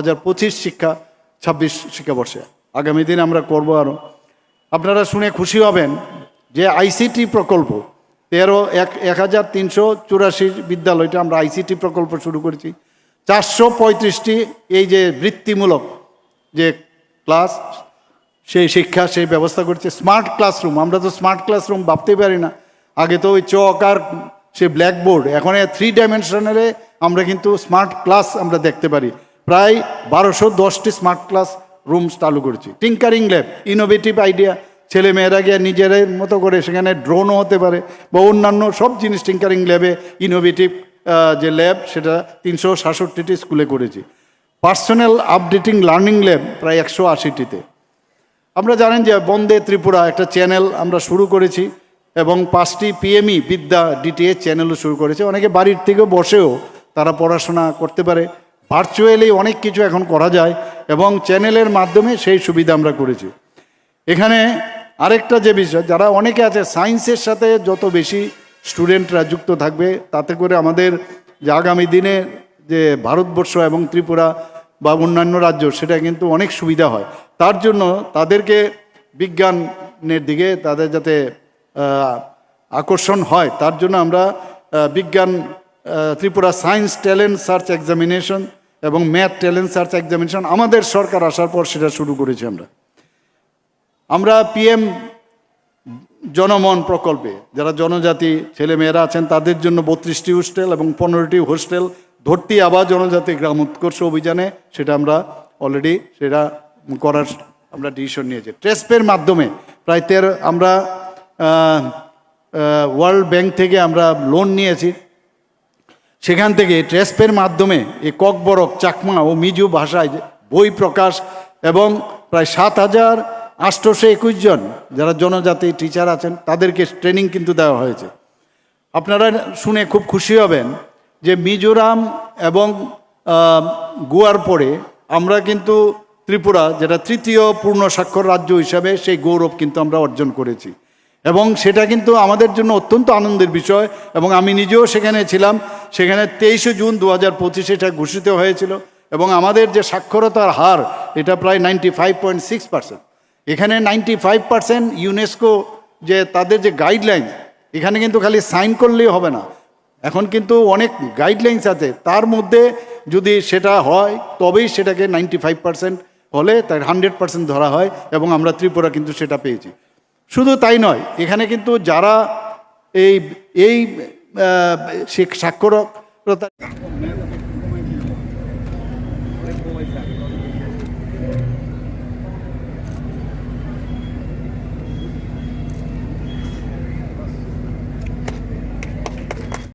হাজার পঁচিশ শিক্ষা, ছাব্বিশ শিক্ষাবর্ষে। আগামী দিন আমরা করব আরও আপনারা শুনে খুশি হবেন যে আইসিটি প্রকল্প, তেরো এক এক হাজার তিনশো চুরাশি বিদ্যালয়টা আমরা আইসিটি প্রকল্প শুরু করেছি। চারশো পঁয়ত্রিশটি এই যে বৃত্তিমূলক যে ক্লাস, সেই শিক্ষা, সেই ব্যবস্থা করছে। স্মার্ট ক্লাসরুম, আমরা তো স্মার্ট ক্লাসরুম ভাবতেই পারি না। আগে তো ওই চক আর সে ব্ল্যাকবোর্ড, এখন থ্রি ডাইমেনশনালে আমরা কিন্তু স্মার্ট ক্লাস আমরা দেখতে পারি। প্রায় বারোশো দশটি স্মার্ট ক্লাস রুমস চালু করেছি। টিঙ্কারিং ল্যাব ইনোভেটিভ আইডিয়া ছেলে মেয়েরা গিয়ে নিজেদের মতো করে সেখানে ড্রোনও হতে পারে বা অন্যান্য সব জিনিস টিঙ্কারিং ল্যাবে ইনোভেটিভ যে ল্যাব সেটা তিনশো সাতষট্টিটি স্কুলে করেছি। পার্সোনাল আপডেটিং লার্নিং ল্যাব প্রায় একশো আশিটিতে। আমরা জানেন যে বন্দে ত্রিপুরা একটা চ্যানেল আমরা শুরু করেছি এবং পাঁচটি পিএমই বিদ্যা ডিটিএ চ্যানেলও শুরু করেছে। অনেকে বাড়ির থেকেও বসেও তারা পড়াশোনা করতে পারে। ভার্চুয়ালি অনেক কিছু এখন করা যায় এবং চ্যানেলের মাধ্যমে সেই সুবিধা আমরা করেছি। এখানে আরেকটা যে বিষয়, যারা অনেকে আছে, সায়েন্সের সাথে যত বেশি স্টুডেন্টরা যুক্ত থাকবে, তাতে করে আমাদের যে আগামী দিনে যে ভারতবর্ষ এবং ত্রিপুরা বা অন্যান্য রাজ্য, সেটা কিন্তু অনেক সুবিধা হয়। তার জন্য তাদেরকে বিজ্ঞানের দিকে তাদের যাতে আকর্ষণ হয়, তার জন্য আমরা বিজ্ঞান Tripura science talent search examination এবং ম্যাথ, ট্যালেন্ট, সার্চ, এক্সামিনেশন আমাদের সরকার আসার পর সেটা শুরু করেছি আমরা। আমরা পিএম জনমন প্রকল্পে, যারা জনজাতি ছেলেমেয়েরা আছেন, তাদের জন্য বত্রিশটি হোস্টেল এবং পনেরোটি হোস্টেল ধরতি আবার জনজাতি গ্রাম উৎকর্ষ অভিযানে সেটা আমরা অলরেডি সেটা করার আমরা ডিসিশন নিয়েছি। ট্রেসপের মাধ্যমে প্রায় তেরো, আমরা ওয়ার্ল্ড ব্যাংক থেকে আমরা লোন নিয়েছি। সেখান থেকে ট্রেসপের মাধ্যমে এই ককবরক, চাকমা ও মিজু ভাষায় বই প্রকাশ এবং প্রায় সাত হাজার আষ্টশো একুশ জন যারা জনজাতি টিচার আছেন, তাদেরকে ট্রেনিং কিন্তু দেওয়া হয়েছে। আপনারা শুনে খুব খুশি হবেন যে মিজোরাম এবং গোয়ার পরে আমরা কিন্তু ত্রিপুরা, যেটা তৃতীয় পূর্ণ স্বাক্ষর রাজ্য হিসাবে সেই গৌরব কিন্তু আমরা অর্জন করেছি। এবং সেটা কিন্তু আমাদের জন্য অত্যন্ত আনন্দের বিষয় এবং আমি নিজেও সেখানে ছিলাম। সেখানে তেইশে জুন দু হাজার পঁচিশে এটা ঘোষিত হয়েছিল এবং আমাদের যে সাক্ষরতার হার, এটা প্রায় ninety five point six percent এখানে নাইনটি ফাইভ পার্সেন্ট ইউনেস্কো যে তাদের যে গাইডলাইন এখানে কিন্তু খালি সাইন করলেই হবে না। এখন কিন্তু অনেক গাইডলাইন্স আছে। তার মধ্যে যদি সেটা হয়, তবেই সেটাকে নাইনটি ফাইভ পার্সেন্ট হলে তার হান্ড্রেড পার্সেন্ট ধরা হয় এবং আমরা ত্রিপুরা কিন্তু সেটা পেয়েছি। শুধু তাই নয় এখানে কিন্তু যারা এই এই সাক্ষরতা